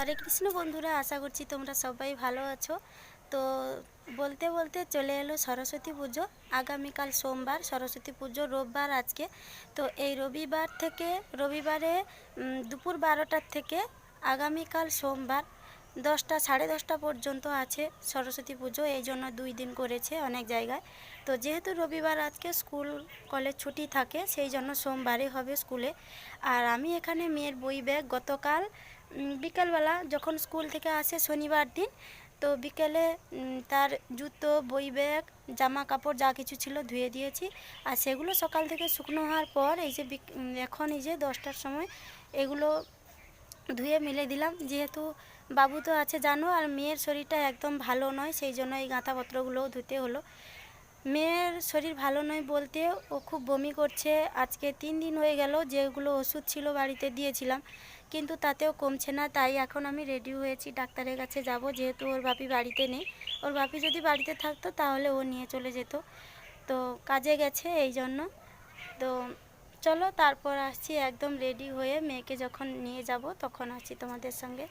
হরে কৃষ্ণ বন্ধুরা, আশা করছি তোমরা সবাই ভালো আছো। তো বলতে বলতে চলে এলো সরস্বতী পুজো। আগামীকাল সোমবার, সরস্বতী পুজো রোববার আজকে। তো এই রবিবার থেকে, রবিবারে দুপুর বারোটার থেকে আগামীকাল সোমবার দশটা, সাড়ে দশটা পর্যন্ত আছে সরস্বতী পুজো। এই জন্য দুই দিন করেছে অনেক জায়গায়। তো যেহেতু রবিবার আজকে স্কুল, কলেজ ছুটি থাকে, সেই জন্য সোমবারে হবে স্কুলে। আর আমি এখানে মেয়ের বই ব্যাগ গতকাল বিকালবেলা যখন স্কুল থেকে আসে শনিবার দিন, তো বিকেলে তার জুতো, বই ব্যাগ, জামা কাপড় যা কিছু ছিল ধুয়ে দিয়েছি। আর সেগুলো সকাল থেকে শুকনো হওয়ার পর এই যে এখন এই যে দশটার সময় এগুলো ধুয়ে মেলে দিলাম। যেহেতু বাবু তো আছে জানো, আর মেয়ের শরীরটা একদম ভালো নয়, সেই জন্য এই গাঁথাপত্রগুলোও ধুতে হলো। মেয়ের শরীর ভালো নয় বলতে ও খুব বমি করছে। আজকে তিন দিন হয়ে গেল যেগুলো ওষুধ ছিল বাড়িতে দিয়েছিলাম। কিন্তু তাতেও কমছে না, তাই এখন আমি রেডি হয়েছি ডাক্তারের কাছে যাব, যেহেতু ওর বাপি বাড়িতে নেই। ওর বাপি যদি বাড়িতে থাকতো তাহলে ও নিয়ে চলে যেত। তো কাজে গেছে এই জন্য। তো চলো তারপর আসছি একদম রেডি হয়ে মেয়েকে যখন নিয়ে যাব তখন আসছি তোমাদের সঙ্গে।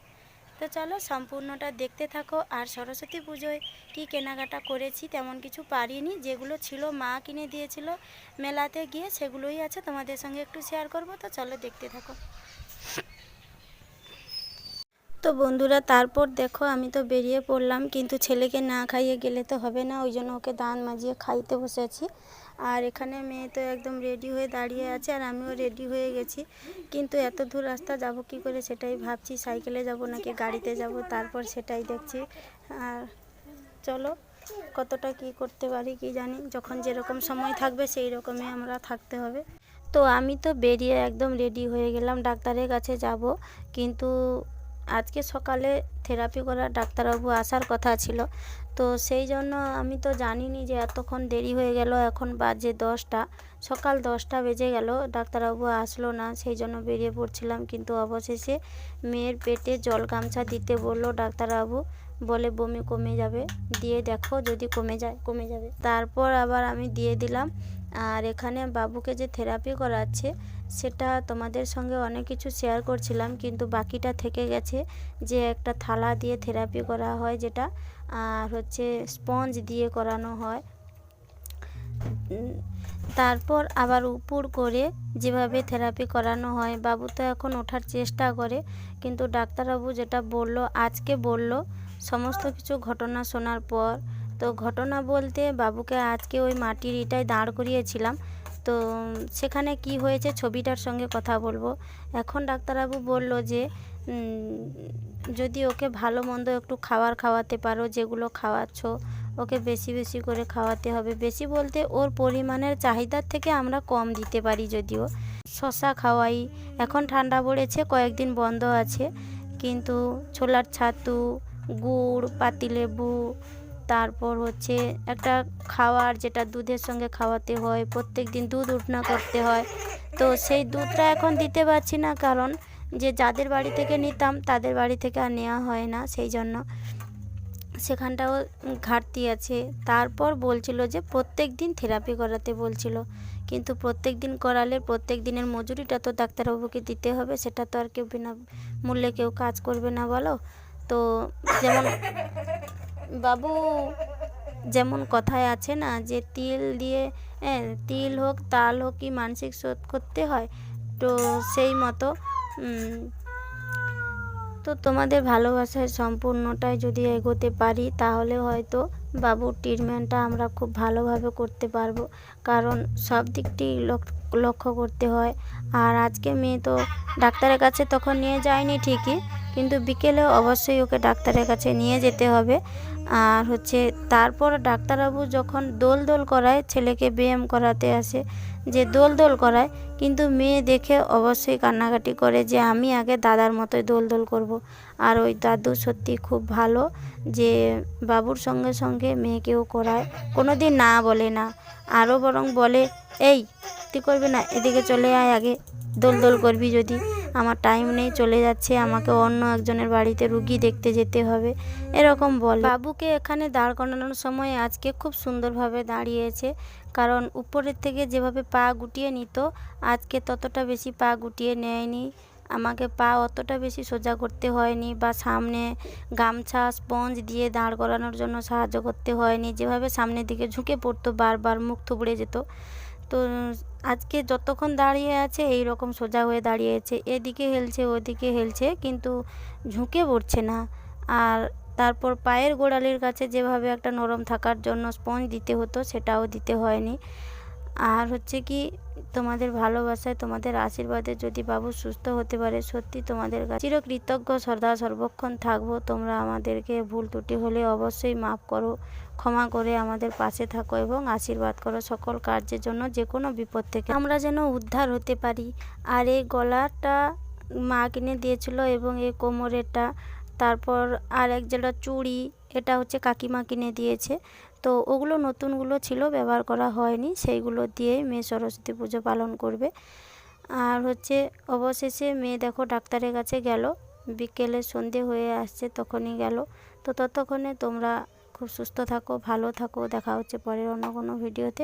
তো চলো সম্পূর্ণটা দেখতে থাকো। আর সরস্বতী পুজোয় কি কেনাকাটা করেছি তেমন কিছু পারিনি। যেগুলো ছিল মা কিনে দিয়েছিল মেলাতে গিয়ে সেগুলোই আছে, তোমাদের সঙ্গে একটু শেয়ার করব। তো চলো দেখতে থাকো। তো বন্ধুরা, তারপর দেখো আমি তো বেরিয়ে পড়লাম, কিন্তু ছেলেকে না খাইয়ে গেলে তো হবে না, ওই জন্য ওকে দাঁত মাজিয়ে খাইতে বসেছি আর এখানে মেয়ে তো একদম রেডি হয়ে দাঁড়িয়ে আছে, আর আমিও রেডি হয়ে গেছি। কিন্তু এত দূর রাস্তা যাব কি করে সেটাই ভাবছি, সাইকেলে যাব নাকি গাড়িতে যাব, তারপর সেটাই দেখছি। আর চলো, কতটা কি করতে পারি কি জানি, যখন যেরকম সময় থাকবে সেই রকমই আমরা থাকতে হবে। তো আমি তো বেরিয়ে একদম রেডি হয়ে গেলাম, ডাক্তারের কাছে যাব, কিন্তু আজকে সকালে থেরাপি করার ডাক্তারবাবু আসার কথা ছিল। তো সেই জন্য আমি তো জানিনি যে এতক্ষণ দেরি হয়ে গেল, এখন বাজে দশটা। সকাল দশটা বেজে গেল, ডাক্তারবাবু আসলো না, সেই জন্য বেরিয়ে পড়ছিলাম। কিন্তু অবশেষে মেয়ের পেটে জল গামছা দিতে বলল ডাক্তারবাবু, বলে বমি কমে যাবে। দিয়ে দেখো যদি কমে যায়, কমে যাবে। তারপর আবার আমি দিয়ে দিলাম। আর এখানে বাবুকে যে থেরাপি করাচ্ছে সেটা তোমাদের সঙ্গে অনেক কিছু শেয়ার করছিলাম, কিন্তু বাকিটা থেকে গেছে যে একটা থালা দিয়ে থেরাপি করা হয় যেটা, আর হচ্ছে স্পঞ্জ দিয়ে করানো হয়। তারপর আবার উপর করে যেভাবে থেরাপি করানো হয়, বাবু তো এখন ওঠার চেষ্টা করে, কিন্তু ডাক্তারবাবু যেটা বলল, আজকে বলল, সমস্ত কিছু ঘটনা শোনার পর। তো ঘটনা বলতে বাবুকে আজকে ওই মাটির ইটায় দাঁড় করিয়েছিলাম তো সেখানে কি হয়েছে ছবিটার সঙ্গে কথা বলব। এখন ডাক্তারবাবু বলল যে যদি ওকে ভালো মন্দ একটু খাবার খাওয়াতে পারো, যেগুলো খাওয়াচ্ছ, ওকে বেশি বেশি করে খাওয়াতে হবে। বেশি বলতে ওর পরিমাণের চাহিদার থেকে আমরা কম দিতে পারি যদিও। শশা খাওয়াই, এখন ঠান্ডা পড়েছে, কয়েকদিন বন্ধ আছে। কিন্তু ছোলার ছাতু, গুড়, পাতিলেবু তারপর হচ্ছে একটা খাওয়ার যেটা দুধের সঙ্গে খাওয়াতে হয় প্রত্যেক দিন দুধ উঠনা করতে হয়। তো সেই দুধটা এখন দিতে পারছি না কারণ যে যাদের বাড়ি থেকে নিতাম তাদের বাড়ি থেকে আর নেওয়া হয় না, সেই জন্য সেখানটাও ঘাটতি আছে। তারপর বলছিল যে প্রত্যেক দিন থেরাপি করাতে বলছিল। কিন্তু প্রত্যেক দিন করালে প্রত্যেক দিনের মজুরিটা তো ডাক্তারবাবুকে দিতে হবে, সেটা তো আর কেউ বিনা মূল্যে কেউ কাজ করবে না বলো। তো যেমন বাবু, যেমন কথায় আছে না যে তিল দিয়ে হ্যাঁ তিল হোক, তাল হোক কি মানসিক শোধ করতে হয়? তো সেই মতো তো তোমাদের ভালোবাসার সম্পূর্ণটাই যদি এগোতে পারি, তাহলে হয়তো বাবুর ট্রিটমেন্টটা আমরা খুব ভালোভাবে করতে পারব। কারণ সব দিকটি লক- লক্ষ্য করতে হয়। আর আজকে মেয়ে তো ডাক্তারের কাছে তখন নিয়ে যায়নি ঠিকই, কিন্তু বিকেলে অবশ্যই ওকে ডাক্তারের কাছে নিয়ে যেতে হবে। আর হচ্ছে তারপর ডাক্তারবাবু যখন দোল দোল করায়, ছেলেকে ব্যায়াম করাতে আসে যে দোল দোল করায়, কিন্তু মেয়ে দেখে অবশ্যই কান্নাকাটি করে যে আমি আগে দাদার মতোই দোল দোল করব। আর ওই দাদু সত্যি খুব ভালো যে বাবুর সঙ্গে সঙ্গে মেয়েকেও করায়। কোনো দিন না বলে না, আরও বরং বলে, এই, তুই করবি না, এদিকে চলে আয় আগে দোল দোল করবি যদি। আমার টাইম নেই, চলে যাচ্ছে, আমাকে অন্য একজনের বাড়িতে রুগী দেখতে যেতে হবে। এরকম বলে। বাবুকে এখানে দাঁড় করানোর সময় আজকে খুব সুন্দরভাবে দাঁড়িয়েছে। কারণ উপরের থেকে যেভাবে পা গুটিয়ে নিত, আজকে ততটা বেশি পা গুটিয়ে নেয়নি। আমাকে পা অতটা বেশি সোজা করতে হয়নি বা সামনে গামছা, স্পঞ্জ দিয়ে দাঁড় করানোর জন্য সাহায্য করতে হয়নি। যেভাবে সামনের দিকে ঝুঁকে পড়তো, বারবার মুখ থুবড়ে যেত। তো আজকে যতক্ষণ দাঁড়িয়ে আছে এই রকম সোজা হয়ে দাঁড়িয়েছে এদিকে হেলছে, ওদিকে হেলছে, কিন্তু ঝুঁকে পড়ছে না। আর তারপর পায়ের গোড়ালির কাছে যেভাবে একটা নরম থাকার জন্য স্পঞ্জ দিতে হতো, সেটাও দিতে হয়নি। আর হচ্ছে কি, তোমাদের ভালোবাসায় তোমাদের আশীর্বাদে যদি বাবু সুস্থ হতে পারে, সত্যি তোমাদের কাছে চিরকৃতজ্ঞ সদা সর্বক্ষণ থাকব। তোমরা আমাদেরকে ভুল ত্রুটি হলে অবশ্যই মাফ করো, ক্ষমা করে আমাদের পাশে থাকো এবং আশীর্বাদ করো সকল কার্যের জন্য যে কোনো বিপদ থেকে। আমরা যেন উদ্ধার হতে পারি। আর এই গলাটা মা কিনে দিয়েছিল এবং এই কোমরেরটা তারপর আর এক যেটা চুড়ি, এটা হচ্ছে কাকিমা কিনে দিয়েছে। তো ওগুলো নতুনগুলো ছিল, ব্যবহার করা হয়নি। সেইগুলো দিয়ে মেয়ে সরস্বতী পুজো পালন করবে। আর হচ্ছে অবশেষে মেয়ে দেখো ডাক্তারের কাছে গেল। বিকেলে সন্ধে হয়ে আসছে, তখনই গেল। তো ততক্ষণে তোমরা খুব সুস্থ থাকো, ভালো থাকো। দেখা হচ্ছে পরের অন্য কোনো ভিডিওতে।